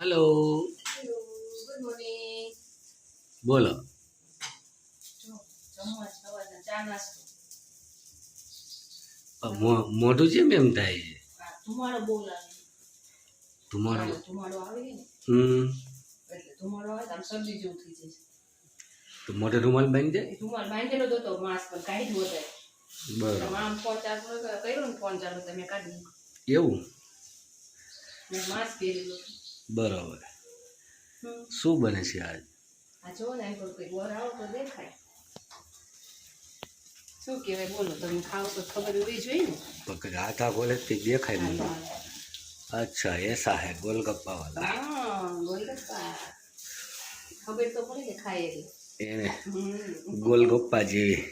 Hello બોલો. મોઢું જેમ એમ થાય છે. ધુમાડો હમ. તો મોઢે રૂમાલ બાંધી જાય રૂમાલ બાંધેલો તો માસ્ક પર કાઢી જ વધારે. બરાબર. આમ ફોન ચાલુ કર્યો ને ફોન ચાલુ તો મેં કાઢી. એવું? મેં માસ્ક પહેરેલું. બરાબર. શું બને છે આજ? શું કહેવાય બોલો તમે ખાવ તો ખબર હોવી જોઈએ ને? હાથ આ ખોલે તે દેખાય મને અચ્છા એસા હે ગોલગપ્પા વાળા હા ગોલગપ્પા. ખબર તો પડે ને ખાય એટલે. એને ગોલગપ્પા જેવી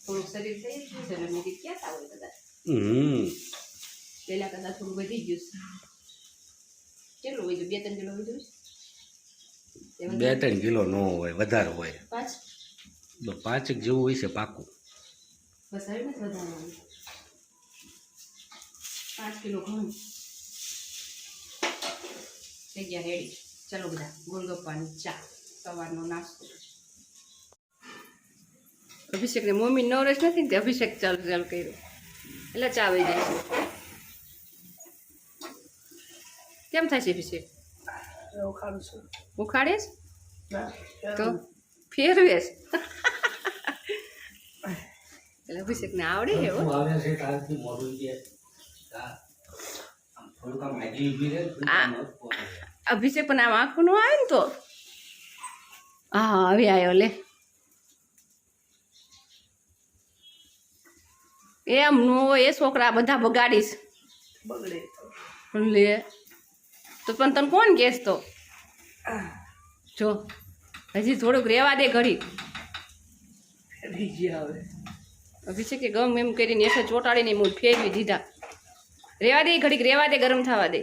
કોનું શરીર થઈ ગયું છે એટલે મેં ક્યાં તા કદાચ હમ. પહેલા કદાચ થોડું વધી ગયું છે કેટલું વધ્યું બે ત્રણ કિલો વધ્યું બે? ત્રણ કિલો ન હોય વધારે હોય પાંચ પાંચક જેવું હોય છે પાકું બસ હવે નથી વધારવાનું પાંચ કિલો ઘઉં થઈ ગયા રેડી ચાલો બધા ગોલગપ્પાની ચા સવારનો નાસ્તો અભિષેકને મમ્મી નવરેશ નથી ને અભિષેક ચાલુ ચાલુ કર્યું એટલે ચા આવી જાય છે કેમ થાય છે અભિષેક ઉખાડીશ? તો ફેરવેશ. એટલે અભિષેકને આવડે આવડી હો અભિષેક પણ આમ આંખું નું આવે ને તો? હા હવે આવ્યો લે. એમ નો એ છોકરા બધા બગાડીશ. લે. તો પણ તને કોણ કહેશ તો? જો હજી થોડુંક રેવા દે ઘડી. અભિષેકે ગમ એમ કરીને એસો ચોટાડીને મૂળ ફેરવી દીધા. રેવા દે ઘડીક રેવા દે ગરમ થવા દે.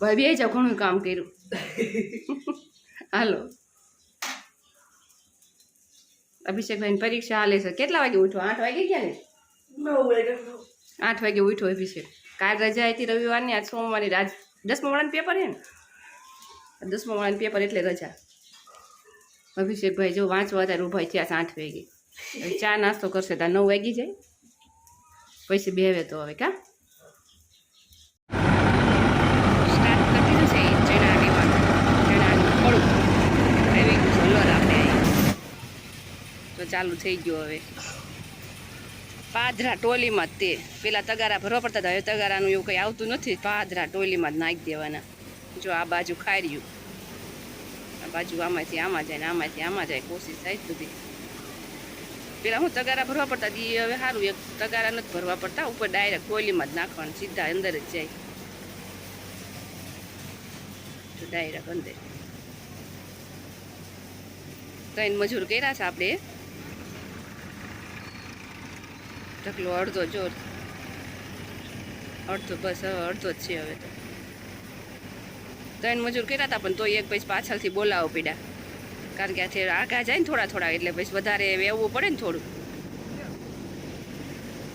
ભાઈ બે જાવ ઘણું કામ કર્યું. હાલો. અભિષેકભાઈ પરીક્ષા હાલે છે. કેટલા વાગે ઉઠો? આઠ વાગે ગયા ને? આઠ વાગે ઉઠો અભિષેક. કાલ રજા હતી રવિવારની આજ સોમવારની રાજ દસમા વાળાનું પેપર છે ને? દસમા વાળાનું પેપર એટલે રજા. અભિષેકભાઈ જો વાંચવા હતા ઉભાઈ થયા આઠ વાગે. ચા નાસ્તો કરશે ત્યાં નવ વાગી જાય. પછી બેહવે તો હવે કા? ચાલુ થઈ ગયો હવે. પાદરા ટોલીમાં જ તે. પેલા તગારા ભરવા પડતા હતા. હવે તગારાનું એવું કંઈ આવતું નથી. પાદરા ટોલીમાં જ નાખી દેવાના. જો આ બાજુ ખાર્યું. આ બાજુ આમાંથી આમાં જાય ને આમાંથી આમાં જાય. કોશિશ થાય સુધી પેલા હું તગારા ભરવા પડતા હતી. હવે સારું એક તગારા નથી ભરવા પડતા. ઉપર ડાયરેક્ટ ટોલીમાં જ નાખવાનું. સીધા અંદર જ જાય. ડાયરેક્ટ અંદર. ત્રણ મજૂર કર્યા છે આપણે. ઢગલો અડધો જોર અડધો બસ હવે અડધો જ છે હવે તો. ત્રણ મજૂર કર્યા હતા પણ તોય એક પછી પાછળથી બોલાવો પડ્યા કારણ કે આથી આગા જાય ને થોડા થોડા એટલે પછી વધારે વેવવું પડે ને થોડું.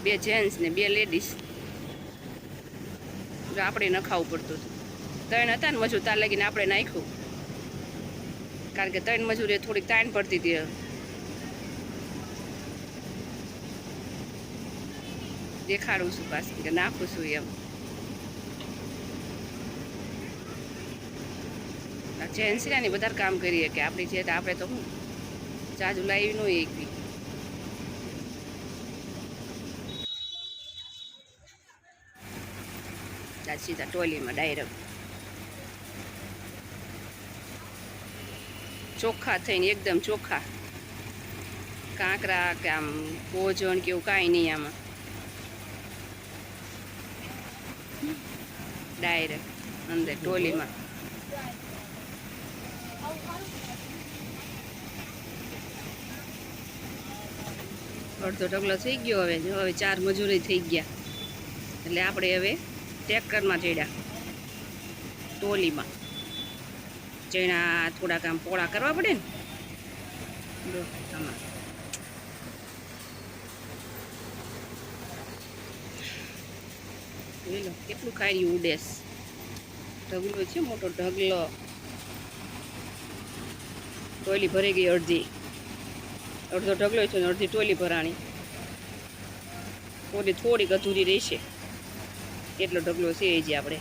બે જેન્ટ્સ ને બે લેડીઝ આપણે નખાવું પડતું હતું. ત્રણ હતા ને મજૂર તાર લગીને આપણે નાખ્યું. કારણ કે ત્રણ મજૂરે થોડીક તાણ પડતી હતી દેખાડું છું પાછું કે નાખું છું એમ. આ જેન્ટ્સની વધારે કામ કરીએ કે આપણી જે આપણે તો શું ચાજુ લાવી નો એક બી સીધા ટોલીમાં ડાયરેક્ટ. ચોખ્ખા થઈને એકદમ ચોખ્ખા. કાંકરા કે આમ ભોજન કે એવું કાંઈ નહીં આમાં. ડાયરેક્ટ અંદર ટોલીમાં અડધો ઢગલો થઈ ગયો હવે હવે ચાર મજૂરી થઈ ગયા. એટલે આપણે હવે ટેક્કરમાં ચડ્યા. ટોલીમાં. ચણા થોડાક આમ પોળા કરવા પડે ને. આમાં. જોઈ લો કેટલું ખાઈ ઉડેસ ઢગલો છે, મોટો ઢગલો. ટોયલી ભરાઈ ગઈ અડધી. અડધો ઢગલો છે ને અડધી ટોયલી ભરાણી. ઓલી થોડીક અધૂરી રહેશે કેટલો ઢગલો છે એ જે આપણે.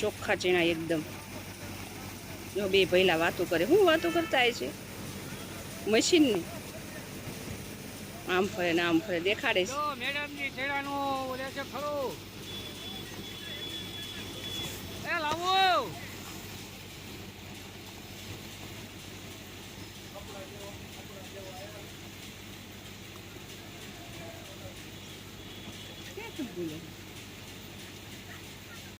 ચોખ્ખા ચીણા એકદમ. જો બે પહેલાં વાતો કરે શું વાતો કરતા છે? મશીનની. આમ ફરે ને આમ ફરે દેખાડે છે. જો મેડમજી છેડાનું રહેશે ખરું એ લાવો. ક્યાં બોલે?